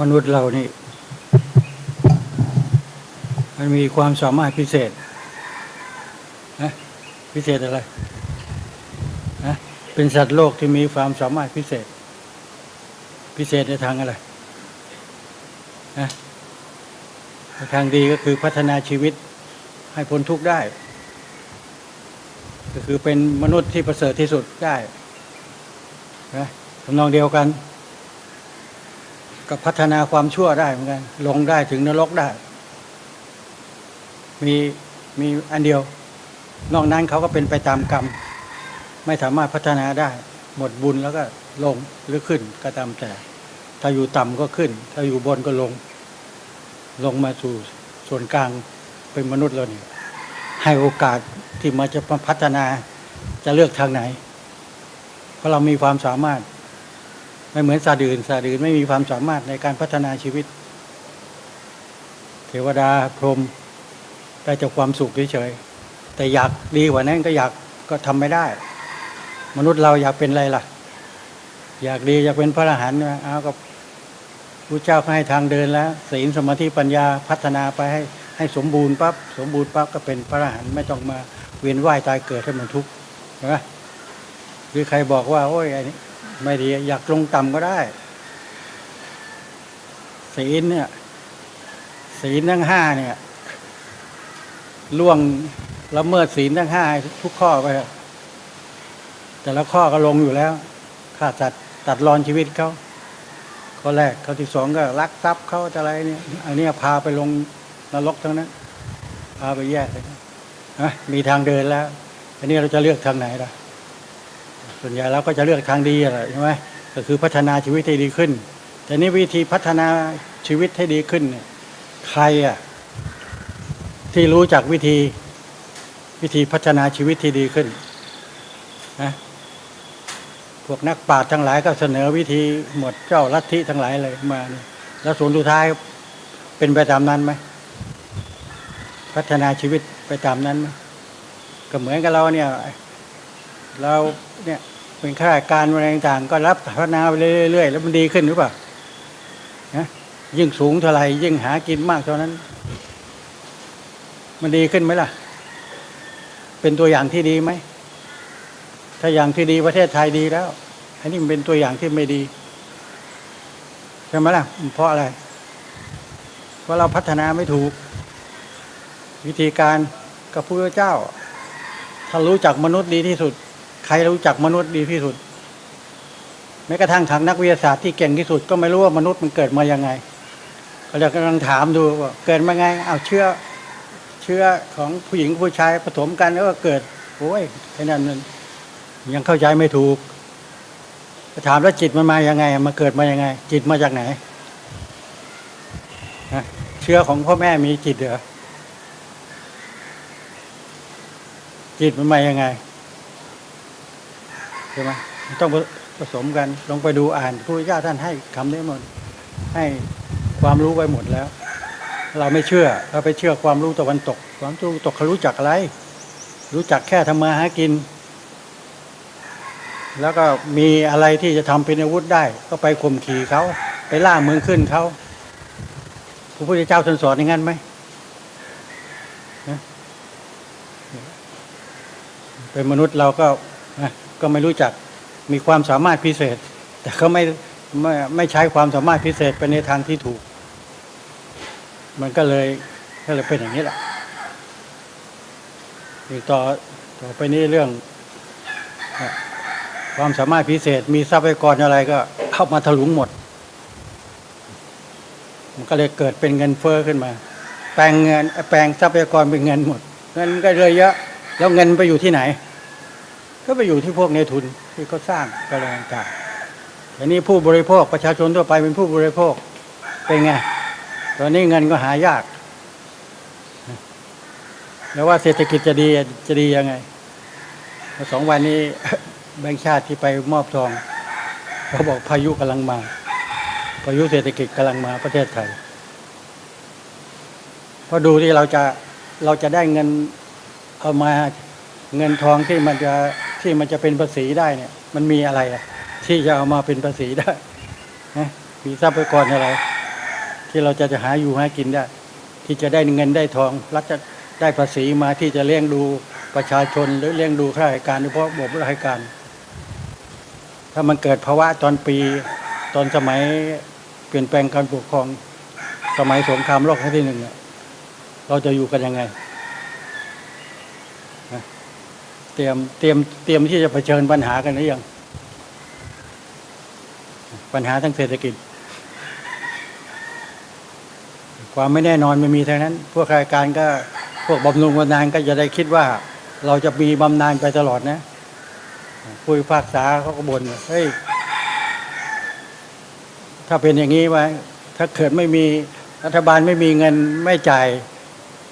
มนุษย์เรานี่ มันมีความสามารถพิเศษนะพิเศษอะไรนะเป็นสัตว์โลกที่มีความสามารถพิเศษ พิเศษในทางอะไรนะทางดีก็คือพัฒนาชีวิตให้พ้นทุกข์ได้ ก็คือเป็นมนุษย์ที่ประเสริฐที่สุดได้นะทำนองเดียวกัน ก็พัฒนาความชั่วได้เหมือนกัน ลงได้ถึงนรกได้ มีมีอันเดียว นอกนั้นเขาก็เป็นไปตามกรรม ไม่สามารถพัฒนาได้ หมดบุญแล้วก็ลงหรือขึ้นก็ตามแต่ ถ้าอยู่ต่ำก็ขึ้น ถ้าอยู่บนก็ลง ลงมาสู่ส่วนกลางเป็นมนุษย์เราเนี่ยให้โอกาสที่มาจะพัฒนาจะเลือกทางไหน เพราะเรามีความสามารถ ไม่เหมือนสัตว์อื่นสัตว์อื่นไม่มีความสามารถในการพัฒนาชีวิต เทวดาพรหมได้จากความสุขเฉยๆแต่อยากดีกว่านั้นก็อยากก็ทำไม่ได้ มนุษย์เราอยากเป็นอะไรล่ะ อยากดีอยากเป็นพระอรหันต์เอากับพระเจ้าให้ทางเดินแล้วศีลสมาธิปัญญาพัฒนาไปให้ให้สมบูรณ์ปั๊บสมบูรณ์ปั๊บก็เป็นพระอรหันต์ไม่ต้องมาเวียนว่ายตายเกิดให้มันทุกข์ใช่ไหมหรือใครบอกว่าโอ้ยอันนี้ ไม่ดีอยากลงต่ำก็ได้ ศีลเนี่ย ศีลทั้งห้าเนี่ยล่วงละเมิดศีลทั้งห้าทุกข้อไปแต่ละข้อก็ลงอยู่แล้วฆ่าตัดตัดรอนชีวิตเขาข้อแรกข้อที่สองก็ลักทรัพย์เขาจะอะไรเนี่ย อันนี้พาไปลงนรกทั้งนั้น พาไปแยกเลยนะมีทางเดินแล้ว อันนี้เราจะเลือกทางไหนล่ะ ส่วนใหญ่เราก็จะเลือกทางดีอะไรใช่ไหมก็คือพัฒนาชีวิตให้ดีขึ้น แต่นี่วิธีพัฒนาชีวิตให้ดีขึ้นเนี่ยใครอะที่รู้จักวิธีวิธีพัฒนาชีวิตที่ดีขึ้นนะพวกนักปราชญ์ทั้งหลายก็เสนอวิธีหมดเจ้าลัทธิทั้งหลายเลยมา แล้วส่วนสุดท้ายเป็นไปตามนั้นไหมพัฒนาชีวิตไปตามนั้นไหมก็เหมือนกับเราเนี่ย เราเนี่ย เป็นข้าราชการอะไรต่างก็รับพัฒนาไปเรื่อยๆแล้วมันดีขึ้นหรือเปล่านะยิ่งสูงเท่าไหร่ยิ่งหากินมากเท่านั้น มันดีขึ้นไหมล่ะ เป็นตัวอย่างที่ดีไหมถ้าอย่างที่ดีประเทศไทยดีแล้ว อันนี้มันเป็นตัวอย่างที่ไม่ดีใช่ไหมล่ะเพราะอะไรเพราะเราพัฒนาไม่ถูก วิธีการกับพระเจ้าถ้ารู้จักมนุษย์ดีที่สุด ใครรู้จักมนุษย์ดีที่สุด แม้กระทั่งทางนักวิทยาศาสตร์ที่เก่งที่สุด ก็ไม่รู้ว่ามนุษย์มันเกิดมายังไงก็เลยกำลังถามดูว่าเกิดมาไง เอาเชื้อเชื้อของผู้หญิงผู้ชายผสมกันแล้วก็เกิดโอ้ยแค่นั้นยังเข้าใจไม่ถูกถามแล้วจิตมันมายังไงมาเกิดมายังไง จิตมาจากไหนเชื้อของพ่อแม่มีจิตเหรอจิตมันมายังไง ใช่ไหมต้องผสมกันลองไปดูอ่านพระพุทธเจ้าท่านให้คำนี้หมดให้ความรู้ไว้หมดแล้ว เราไม่เชื่อเราไปเชื่อความรู้ตะวันตก ความรู้ตกเขารู้จักอะไร รู้จักแค่ทำมาหากิน แล้วก็มีอะไรที่จะทำเป็นอาวุธได้ ก็ไปข่มขี่เขาไปล่าเมืองขึ้นเขาพระพุทธเจ้าท่านสอนอย่างนั้นไหมนะเป็นมนุษย์เราก็นะ ก็ไม่รู้จักมีความสามารถพิเศษ แต่เขาไม่ไม่ไม่ใช้ความสามารถพิเศษไปในทางที่ถูก มันก็เลยก็เลยเป็นอย่างนี้แหละอีกต่อต่อไปนี้เรื่อง ความสามารถพิเศษ มีทรัพยากรอะไรก็เข้ามาถลุงหมด มันก็เลยเกิดเป็นเงินเฟ้อขึ้นมา แปลงเงินแปลงทรัพยากรเป็นเงินหมดเงินก็เลยเยอะ แล้วเงินไปอยู่ที่ไหน ก็ไปอยู่ที่พวกในทุนที่เขาสร้างก็เลยต่างๆอันนี้ผู้บริโภคประชาชนทั่วไปเป็นผู้บริโภคเป็นไง ตอนนี้เงินก็หายาก แล้วว่าเศรษฐกิจจะดีจะดียังไงสองวันนี้แบงค์ชาติที่ไปมอบทองเขาบอกพายุกำลังมา พายุเศรษฐกิจกำลังมาประเทศไทยเพราะดูที่เราจะเราจะได้เงินเอามาเงินทองที่มันจะ ที่มันจะเป็นภาษีได้เนี่ย มันมีอะไรอะที่จะเอามาเป็นภาษีได้นะมีทรัพยากรอะไร ที่เราจะจะหาอยู่หากินได้ ที่จะได้เงินได้ทองรัฐจะได้ภาษีมาที่จะเลี้ยงดูประชาชนหรือเลี้ยงดูข้าราชการโดยเฉพาะระบบราชการ ถ้ามันเกิดภาวะตอนปีตอนสมัยเปลี่ยนแปลงการปกครอง สมัยสงครามโลกครั้งที่หนึ่งเราจะอยู่กันยังไงนะ เตรียมเตรียมเตรียมที่จะเผชิญปัญหากันหรือยัง ปัญหาทางเศรษฐกิจ ความไม่แน่นอนไมันมีทั้งนั้น พวกข้าราชการก็พวกบำรุงบำนาญก็จะได้คิดว่า เราจะมีบำนาญไปตลอดนะผู้พิพากษาเขาก็บ่นว่าเฮ้ยถ้าเป็นอย่างนี้ไว้ถ้าเกิดไม่มีรัฐบาลไม่มีเงินไม่จ่าย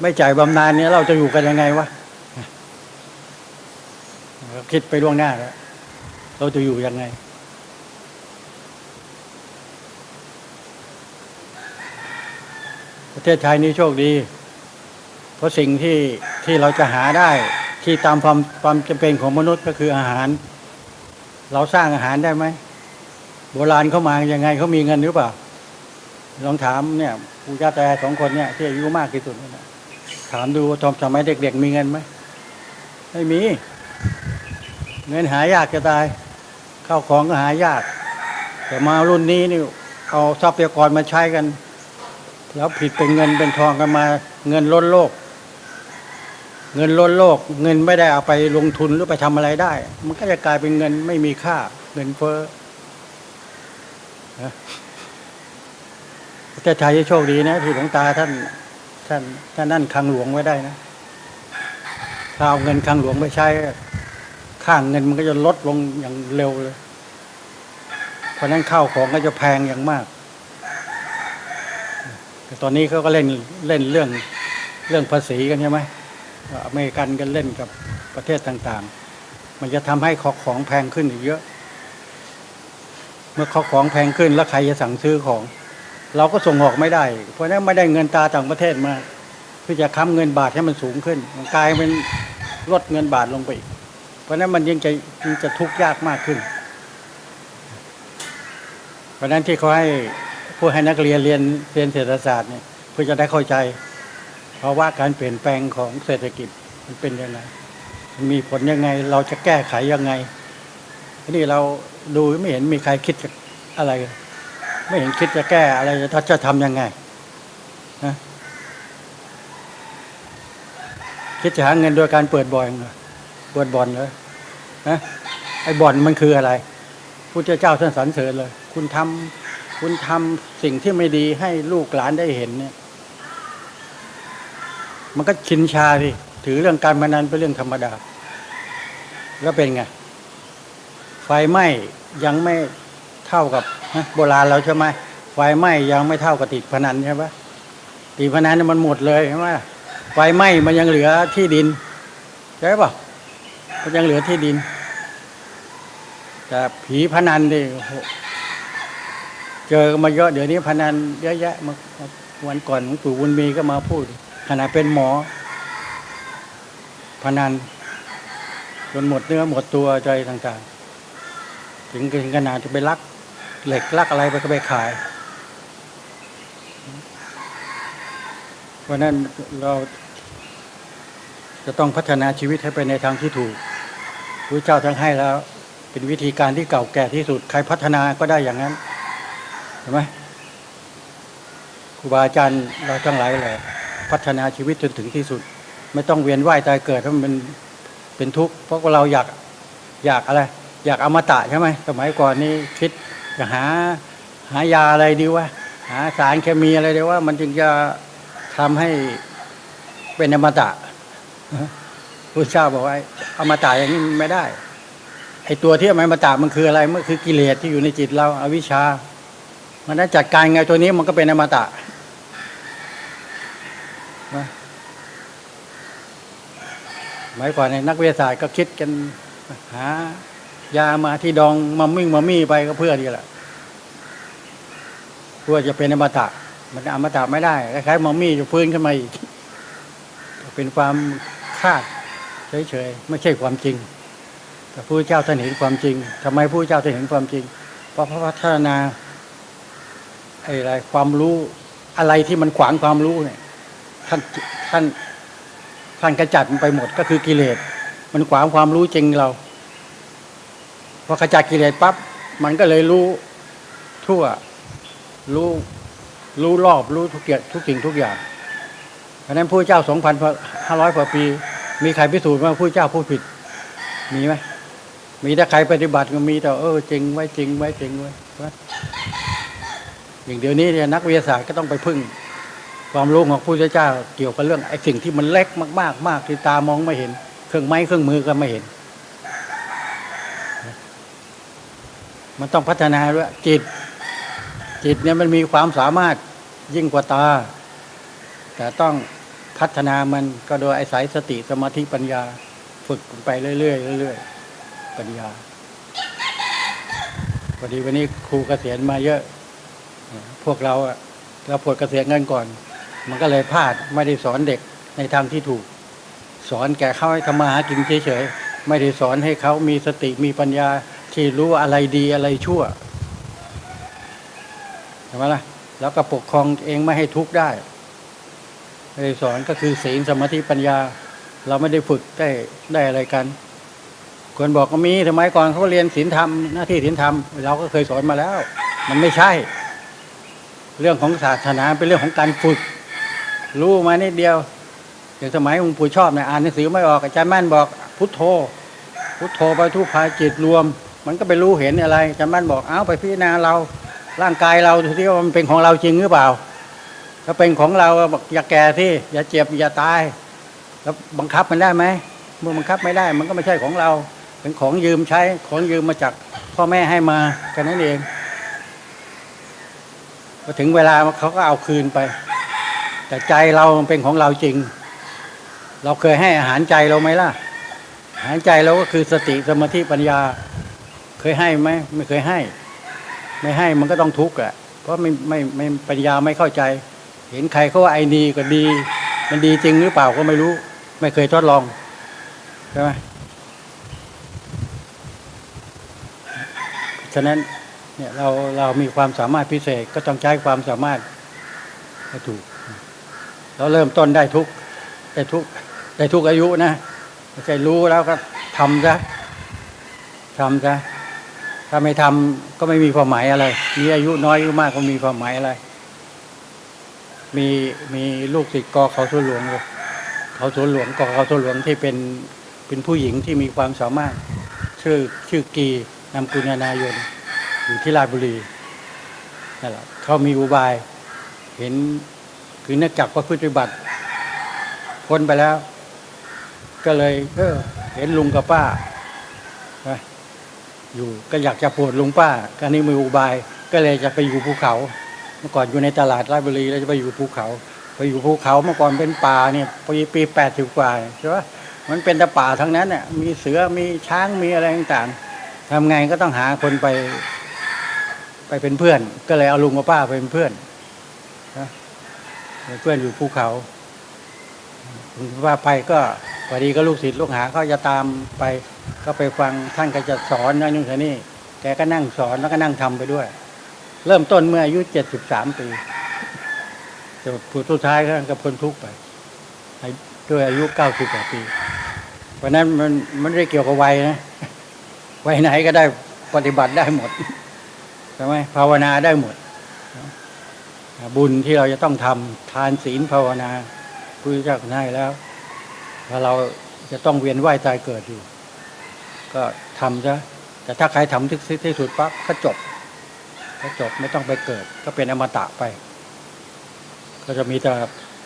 ไม่จ่ายบำนาญเนี้ยเราจะอยู่กันยังไงวะ คิดไปล่วงหน้าแล้วเราจะอยู่ยังไง ประเทศไทยนี่โชคดี เพราะสิ่งที่ที่เราจะหาได้ที่ตามความความจำเป็นของมนุษย์ก็คืออาหาร เราสร้างอาหารได้ไหมโบราณเข้ามายังไงเขามีเงินหรือเปล่าลองถามเนี่ยปู่ย่าตายายสองคนเนี่ยที่อายุมากที่สุดนะถามดูว่าตอนสมัยเด็กๆมีเงินไหมไม่มี เงินหายากจะตายข้าวของก็หายาก แต่มารุ่นนี้นี่เอาทรัพยากรมาใช้กัน แล้วผิดเป็นเงินเป็นทองกันมา เงินล้นโลก เงินล้นโลก เงินไม่ได้เอาไปลงทุนหรือไปทำอะไรได้ มันก็จะกลายเป็นเงินไม่มีค่า เงินเฟ้อนะประเทศไทยโชคดีนะที่หลวงตาท่านท่านท่านนั่นคลังหลวงไว้ได้นะถ้าเอาเงินคลังหลวงไปใช้ ค่างเงินมันก็จะลดลงอย่างเร็วเลย เพราะนั้นข้าวของก็จะแพงอย่างมาก แต่ตอนนี้เขาก็เล่นเล่นเรื่องเรื่องภาษีกันใช่ไหมอเมริกันกันเล่นกับประเทศต่างๆ มันจะทำให้ของของแพงขึ้นอีกเยอะ เมื่อของของแพงขึ้นแล้วใครจะสั่งซื้อของ เราก็ส่งออกไม่ได้ เพราะฉะนั้นไม่ได้เงินตาต่างประเทศมาเพื่อจะค้ำเงินบาทให้มันสูงขึ้น มันกลายเป็นลดเงินบาทลงไปอีก เพราะนั้นมันยังจะยังจะทุกข์ยากมากขึ้น เพราะนั้นที่เขาให้ผู้ให้นักเรียนเรียนเรียนเศรษฐศาสตร์เนี่ยเพื่อจะได้เข้าใจ เพราะว่าการเปลี่ยนแปลงของเศรษฐกิจมันเป็นยังไงมันมีผลยังไง เราจะแก้ไขยังไงนนี้เราดูไม่เห็นมีใครคิดจะอะไร ไม่เห็นคิดจะแก้อะไรจะจะทำยังไงนะคิดจะหาเงินโดยการเปิดบ่อนเหรอ เปิดบ่อนเลยนะไอ้บ่อนมันคืออะไรพุทธเจ้าท่านสรรเสริญเลย คุณทำคุณทำสิ่งที่ไม่ดีให้ลูกหลานได้เห็นเนี่ย มันก็ชินชาดิถือเรื่องการพนันเป็นเรื่องธรรมดา แล้วเป็นไง ไฟไหม้ยังไม่เท่ากับโบราณเราใช่ไหมไฟไหม้ยังไม่เท่ากับติดพนันใช่ไหมติดพนันมันหมดเลยใช่ไหมไฟไหม้มันยังเหลือที่ดินใช่ปะ มันยังเหลือที่ดิน แต่ผีพนันดิเจอมาเยอะเดี๋ยวนี้พนันเยอะแยะมาวันก่อนหลวงปู่บุญมีก็มาพูดขณะเป็นหมอ พนันจนหมดเนื้อหมดตัวใจต่างๆ ถึงถึงขนาดจะไปลักเหล็กลักอะไรไปก็ไปขาย เพราะนั้นเราจะต้องพัฒนาชีวิตให้ไปในทางที่ถูก พระเจ้าทั้งให้แล้ว เป็นวิธีการที่เก่าแก่ที่สุด ใครพัฒนาก็ได้อย่างนั้นเห็นไหมครูบาอาจารย์เราทั้งหลายแหละพัฒนาชีวิตจนถึงที่สุด ไม่ต้องเวียนว่ายตายเกิดเพราะมันเป็นเป็นทุกข์เพราะว่าเราอยากอยากอะไร อยากอมตะใช่ไหมสมัยก่อนนี่คิดจะหาหายาอะไรดีวะหาสารเคมีอะไรดีว่า มันจึงจะทำให้เป็นอมตะ พระเจ้าบอกว่าอามาตะอย่างนี้ไม่ได้ ไอตัวที่อมตะมันคืออะไรมันคือกิเลสที่อยู่ในจิตเราอาวิชชา มันนั้นจัดการไงตัวนี้มันก็เป็นอมตะนะสมัยก่อนในนักวิทยาศาสตร์ก็คิดกันหายามาที่ดองมามิ่งมามี่ไปก็เพื่อดีแหละเพื่อจะเป็นอมตะ มันอมตะไม่ได้คล้ายๆมามี่จะฟื้นขึ้นมาอีกเป็นความคาด เฉยๆไม่ใช่ความจริง แต่พระเจ้าท่านเห็นความจริงทำไมพระเจ้าท่านเห็นความจริง เพราะพระพัฒนาไอ้อะไรความรู้อะไรที่มันขวางความรู้เนี่ยท่านท่านท่านกระจัดมันไปหมดก็คือกิเลสมันขวางความรู้จริงเราพอขจัดกิเลสปั๊บมันก็เลยรู้ทั่วรู้รู้รอบรู้ทุกอย่างทุกสิ่งทุกอย่างเพราะฉะนั้นพระเจ้าสองพันห้าร้อยกว่าปี มีใครพิสูจน์ว่าพระเจ้าพูดผิด มีไหมมีแต่ใครปฏิบัติก็มีแต่เออจริงไว้จริงไว้จริงไว้อย่างเดี๋ยวนี้เนี่ยนักวิทยาศาสตร์ก็ต้องไปพึ่ง ความรู้ของพระพุทธเจ้าเกี่ยวกับเรื่องไอ้สิ่งที่มันเล็กมากๆมากที่ตามองไม่เห็น เครื่องไม้เครื่องมือก็ไม่เห็น มันต้องพัฒนาด้วยจิต จิตเนี่ยมันมีความสามารถยิ่งกว่าตา แต่ต้อง พัฒนามันก็โดยอาศัยสติสมาธิปัญญา ฝึกไปเรื่อยๆเรื่อยๆปัญญาพอดีวันนี้ครูเกษียณมาเยอะ พวกเราเราปวดเกษียณกันก่อน มันก็เลยพลาดไม่ได้สอนเด็กในทางที่ถูก สอนแก่เขาให้ทำมาหากินเฉยๆไม่ได้สอนให้เขามีสติมีปัญญาที่รู้อะไรดีอะไรชั่วเห็นไหมล่ะแล้วก็ปกครองเองไม่ให้ทุกข์ได้ ไม่ได้สอนก็คือศีลสมาธิปัญญา เราไม่ได้ฝึกได้ได้อะไรกัน คนบอกก็มีสมัยก่อนเขาเรียนศีลธรรมหน้าที่ศีลธรรมเราก็เคยสอนมาแล้ว มันไม่ใช่ เรื่องของศาสนาเป็นเรื่องของการฝึก รู้มานิดเดียวอย่างสมัยหลวงปู่ชอบเนี่ยอ่านหนังสือไม่ออกอาจารย์แม่นบอก พุทโธ พุทโธไปทุกภายจิตรวม มันก็ไปรู้เห็นอะไรอาจารย์แม่นบอกเอ้าไปพิจารณาเราร่างกายเราที่ว่ามันเป็นของเราจริงหรือเปล่า ถ้าเป็นของเราบอกอย่าแก่ที่อย่าเจ็บอย่าตาย แล้วบังคับมันได้ไหมเมื่อบังคับไม่ได้ มันก็ไม่ใช่ของเรา เป็นของยืมใช้ของยืมมาจากพ่อแม่ให้มาแค่นั้นเองพอถึงเวลาเขาก็เอาคืนไป แต่ใจเรามันเป็นของเราจริง เราเคยให้อาหารใจเราไหมล่ะ อาหารใจเราก็คือสติสมาธิปัญญา เคยให้ไหมไม่เคยให้ ไม่ให้มันก็ต้องทุกข์อะเพราะไม่ไม่ไม่ปัญญาไม่เข้าใจ เห็นใครเขาว่าไอ้ดีก็ดี มันดีจริงหรือเปล่าก็ไม่รู้ ไม่เคยทดลองใช่ไหมฉะนั้นเนี่ยเราเรามีความสามารถพิเศษก็ต้องใช้ความสามารถให้ถูก เราเริ่มต้นได้ทุกได้ทุกได้ทุกอายุนะไม่ใช่รู้แล้วก็ทำซะทำซะถ้าไม่ทำก็ไม่มีความหมายอะไร มีอายุน้อยอายุมากก็มีความหมายอะไร มีมีลูกศิษย์กอเขาสวนหลวงเลยเขาสวนหลวงกอเขาสวนหลวงที่เป็นเป็นผู้หญิงที่มีความสามารถ ชื่อชื่อกีนำกุญนายนอยู่ที่ราชบุรีนั่นแหละเขามีอุบาย เห็นคือเนื่องจากว่าพฤติบัติพ้นไปแล้ว ก็เลยเออเห็นลุงกับป้าอยู่ก็อยากจะปวดลุงป้าก็นี่มีอุบาย ก็เลยจะไปอยู่ภูเขา มื่อก่อนอยู่ในตลาดราชบุรีแล้วจะไปอยู่ภูเขา ไปอยู่ภูเขาเมื่อก่อนเป็นป่าเนี่ยปีปีแปดสิบกว่าใช่ไหมมันเป็นแต่ป่าทั้งนั้นเนี่ยมีเสือมีช้างมีอะไรต่างๆทำไงก็ต้องหาคนไป ไปเป็นเพื่อน ก็เลยเอาลุงกับป้าไปเป็นเพื่อนนะเป็นเพื่อนอยู่ภูเขาลุงป้าไปก็พอดีก็ลูกศิษย์ลูกหาเขาจะตามไป ก็ไปฟังท่านก็จะสอนนั่นนู่นนี่แกก็นั่งสอนแล้วก็นั่งทำไปด้วย เริ่มต้นเมื่ออายุเจ็ดสิบสามปีแต่ผู้สุดท้ายก็ก็พ้นทุกข์ไปด้วยอายุเก้าสิบกว่าปี เพราะนั้นมันมันไม่ได้เกี่ยวกับวัยนะวัยไหนก็ได้ปฏิบัติได้หมดใช่ไหมภาวนาได้หมด บุญที่เราจะต้องทำทานศีลภาวนาพุทธเจ้าให้แล้ว ถ้าเราจะต้องเวียนว่ายตายเกิดอยู่ ก็ทำซะแต่ถ้าใครทำที่ที่สุดปั๊บก็จบ ก็จบไม่ต้องไปเกิด ก็เป็นอมตะไป ก็จะมีแต่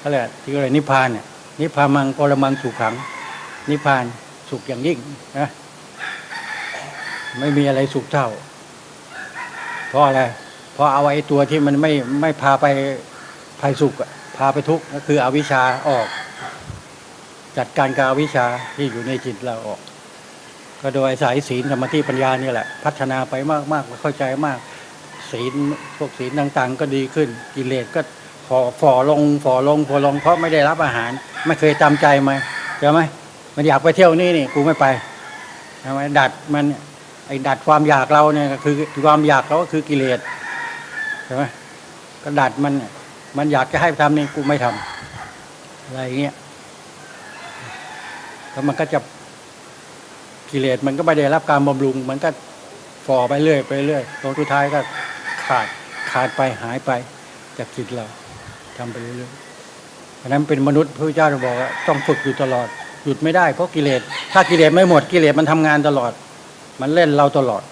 อะไรที่อะไรนิพพานเนี่ยนิพพามังปรมังสุขขัง นิพพานสุขอย่างยิ่งนะไม่มีอะไรสุขเท่า เพราะอะไร เพราะเอาไอ้ตัวที่มันไม่ไม่พาไปภัยสุขพาไปทุกข์ก็คืออวิชชาออก จัดการกับอวิชชาที่อยู่ในจิตเราออก ก็โดยอายศีลสมาธิปัญญานี่แหละ พัฒนาไปมากมากเข้าใจมาก ศีลพวกศีลต่างๆ ก็ดีขึ้น กิเลสก็พอฝ่อลงฝ่อลงฝ่อลงเพราะไม่ได้รับอาหาร ไม่เคยตามใจมาใช่ไหมมันอยากไปเที่ยวนี่นี่กูไม่ไปใช่ไหมดัดมันไอ้ดัดความอยากเราเนี่ยก็คือความอยากเราก็คือกิเลสใช่ไหมกระดาษมันมันอยากจะให้ทำนี่กูไม่ทำอะไรเงี้ยแล้วมันก็จะกิเลสมันก็ไม่ได้รับการบำรุง มันก็ฝ่อไปเรื่อยไปเรื่อยตรงสุดท้ายก็ ขาดขาดไปหายไปจากจิตเราทำไปเรื่อยๆเพราะฉะนั้นเป็นมนุษย์พระเจ้าจะบอกว่าต้องฝึกอยู่ตลอด หยุดไม่ได้เพราะกิเลส ถ้ากิเลสไม่หมดกิเลสมันทำงานตลอด มันเล่นเราตลอด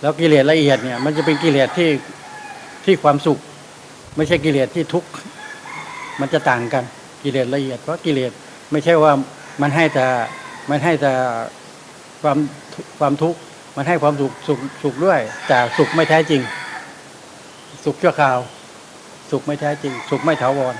แล้วกิเลสละเอียดเนี่ย มันจะเป็นกิเลสที่ที่ความสุข ไม่ใช่กิเลสที่ทุกข์มันจะต่างกันกิเลสละเอียดเพราะกิเลสไม่ใช่ว่ามันให้แต่มันให้แต่ความความทุกข์ มันให้ความสุขสุขสุขด้วย แต่สุขไม่แท้จริง สุขชั่วคราว สุขไม่แท้จริง สุขไม่ถาวร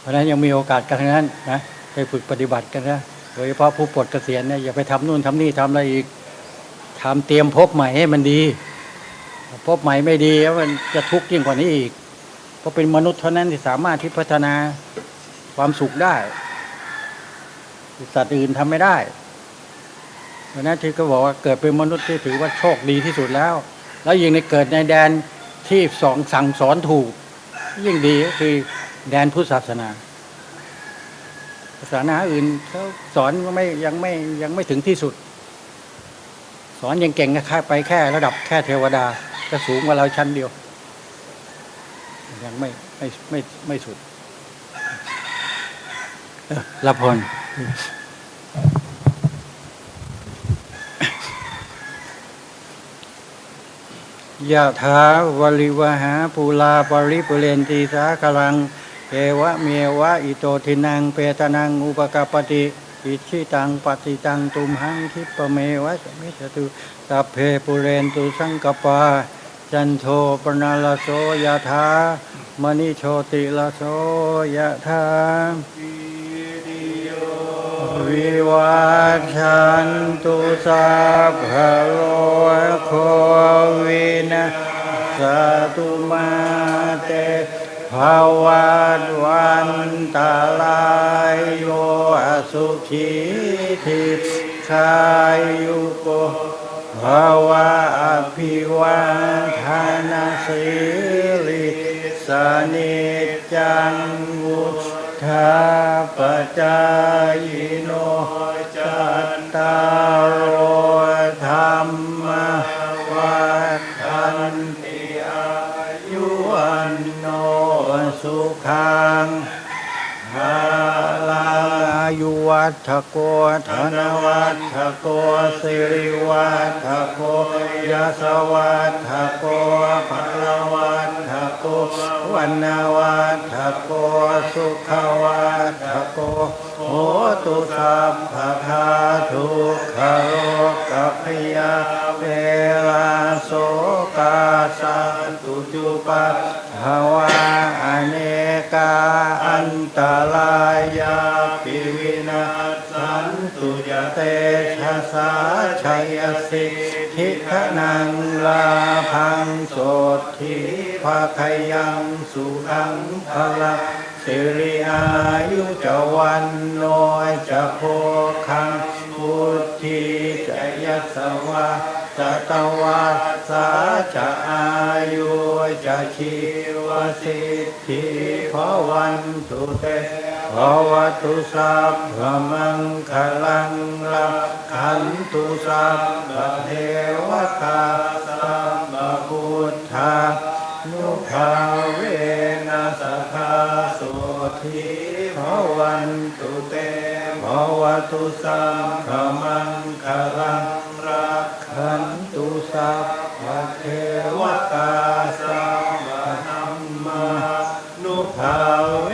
เพราะนั้นยังมีโอกาสกันทั้งนั้นนะไปฝึกปฏิบัติกันนะโดยเฉพาะผู้ปลดเกษียณเนี่ยอย่าไปทำนู่นทำนี่ทำอะไรอีกทำเตรียมพบใหม่ให้มันดีพบใหม่ไม่ดีแล้วมันจะทุกข์ยิ่งกว่านี้อีก เพราะเป็นมนุษย์เท่านั้นที่สามารถที่พัฒนาความสุขได้ สัตว์อื่นทำไม่ได้เพราะนั้นที่ก็บอกว่าเกิดเป็นมนุษย์ที่ถือว่าโชคดีที่สุดแล้ว แล้วยิ่งในเกิดในแดนที่สองสั่งสอนถูก ยิ่งดีก็คือแดนพุทธศาสนาศาสนาอื่นเขาสอนก็ไม่ยังไม่ยังไม่ถึงที่สุด สอนยังเก่งแค่ไปแค่ ระดับแค่เทวดาก็สูงกว่าเราชั้นเดียว ยังไม่ไม่ไม่ไม่สุด รับพรยะถาวลิวหาปูลาปริปุเรนตีสาคลัง เอวะเมวะอิโตทินังเปตนังอุปกปปติอิชิตังปฏิตังตุมหังคิปะเมวะสมิจตุสัพเพปุเรนตุสังกปา จันโทปนาลโสยะถามณิโชติลโสยะถา วิวัชชันตุสัพพะโลโควินาสตุมาเตภาวัตวันตาลายโยอสุขีทิคายุโกภาวะอภิวันทานาสิริสนิจจังวุ ธาปจายโนจัตตารโอธรรมวัฏันติอายุวันโนสุขังฮาลาอายุวัฏโกธนวัฏโกสิริวัฏโกยาสวัฏโกภลวัฏโวันนาวัฏโกสุขวัฏโกโหตุสัพพะทาทุกขโรกัพยาเวลาโสกาสันตุจุปัฏภวะอเนกาอันตรายาปิวินาสันตุยเตชะสาชัยสิทิขนังลาพังโสทิ ภาคยังสุขังพลังสิริอายุจวันโนยจะโพคังพุทธิจยัสวะจตวัสสาจะอายุจะชีวสิทธิภวันตุเตภวตุสัพพมังคลังลักขันตุสัพพเทวตาสัพพพุทธา คาเวนัสคาสุทิภวันตุเตภวตุสัมขมังคารังรักขันตุสัพพเทวตาสัพพนัมมานุภาเว